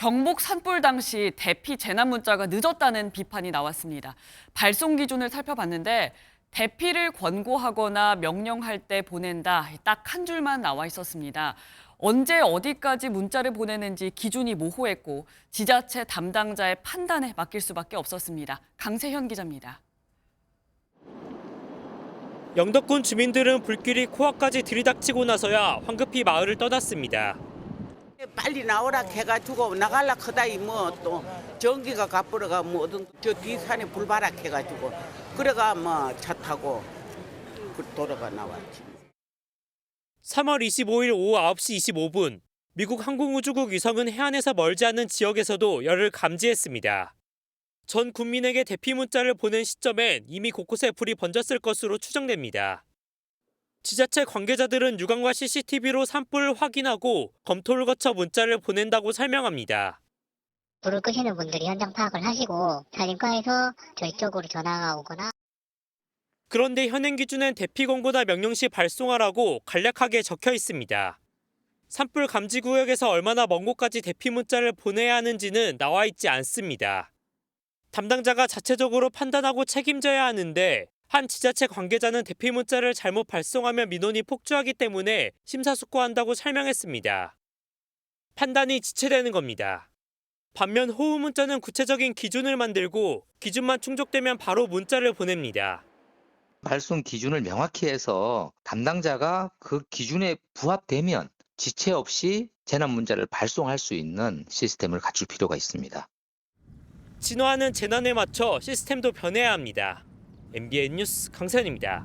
경북 산불 당시 대피 재난 문자가 늦었다는 비판이 나왔습니다. 발송 기준을 살펴봤는데 대피를 권고하거나 명령할 때 보낸다 딱 한 줄만 나와 있었습니다. 언제 어디까지 문자를 보내는지 기준이 모호했고 지자체 담당자의 판단에 맡길 수밖에 없었습니다. 강세현 기자입니다. 영덕군 주민들은 불길이 코앞까지 들이닥치고 나서야 황급히 마을을 떠났습니다. 빨리 나오라 해가지고 나갈라 크다 이 뭐또 전기가 가버려가 뭐 어떤 저 뒷산에 불바락 해가지고 그래가 뭐 차 타고 그 돌아가 나왔지. 3월 25일 오후 9시 25분 미국 항공우주국 위성은 해안에서 멀지 않은 지역에서도 열을 감지했습니다. 전 국민에게 대피 문자를 보낸 시점엔 이미 곳곳에 불이 번졌을 것으로 추정됩니다. 지자체 관계자들은 유광과 CCTV로 산불을 확인하고 검토를 거쳐 문자를 보낸다고 설명합니다. 불을 끄시는 분들이 현장 파악을 하시고 산림과에서 저희 쪽으로 전화가 오거나 그런데 현행 기준엔 대피 권고나 명령 시 발송하라고 간략하게 적혀 있습니다. 산불 감지 구역에서 얼마나 먼 곳까지 대피 문자를 보내야 하는지는 나와 있지 않습니다. 담당자가 자체적으로 판단하고 책임져야 하는데 한 지자체 관계자는 대피 문자를 잘못 발송하면 민원이 폭주하기 때문에 심사숙고한다고 설명했습니다. 판단이 지체되는 겁니다. 반면 호우 문자는 구체적인 기준을 만들고 기준만 충족되면 바로 문자를 보냅니다. 발송 기준을 명확히 해서 담당자가 그 기준에 부합되면 지체 없이 재난 문자를 발송할 수 있는 시스템을 갖출 필요가 있습니다. 진화하는 재난에 맞춰 시스템도 변해야 합니다. MBN 뉴스 강세현입니다.